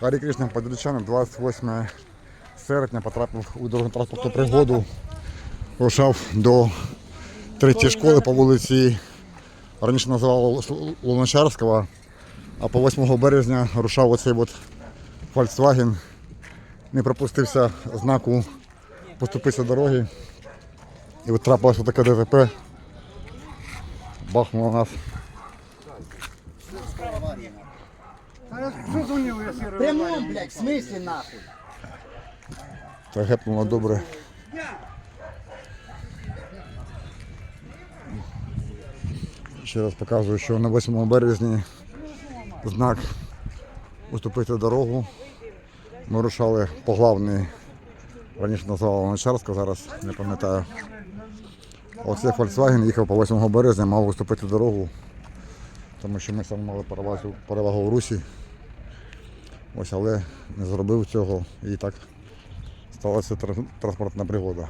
Гарі Кришна Подільчанин 28 серпня потрапив у дорожньо-транспортну пригоду. Рушав до третьої школи по вулиці, раніше називали Луначарського, а по 8 березня рушав оцей от Volkswagen. Не пропустився знаку поступитися дороги. І от трапилося таке ДТП. Бахнуло нас. Прямом, блядь, в смысле нахуй? Та гепнуло добре. Ще раз показую, що на 8 березні знак уступити дорогу. Ми рушали по главній, раніше називали Луначарська, зараз не пам'ятаю. Оцей Volkswagen їхав по 8 березня, мав уступити дорогу, тому що ми саме мали перевагу, перевагу в русі. Ось, але не зробив цього і так сталася транспортна пригода.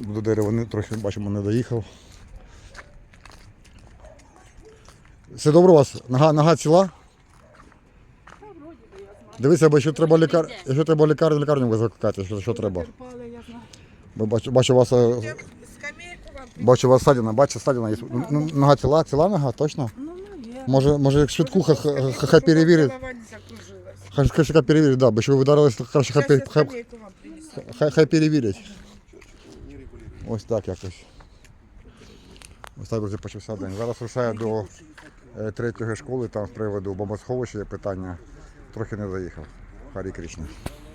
До дерева трохи бачимо не доїхав. Все добре у вас? Нога, нога ціла? Дивіться, бо якщо треба лікар... якщо треба лікар, лікарню викликати, що, що треба. Бо бачу, бачу вас, е, бачу у вас садина, бачу садина є. Ну, ну, Нога ціла, ціла нога, точно? Ну, наверное. Може, може як швидку ха- ха- ха- хай перевірить. Голова не закружилась. Хай, хай перевірить, да, бо що ви вдарились, краще хай, Сейчас я пер- хай, скамейку вам принесу. хай, хай перевірять. Ось так якось. Ось так друзі, почався день. Зараз рушаю до е, третьої школи, там з приводу бомбосховища є питання. Трохи не заїхав. Харі Кришна.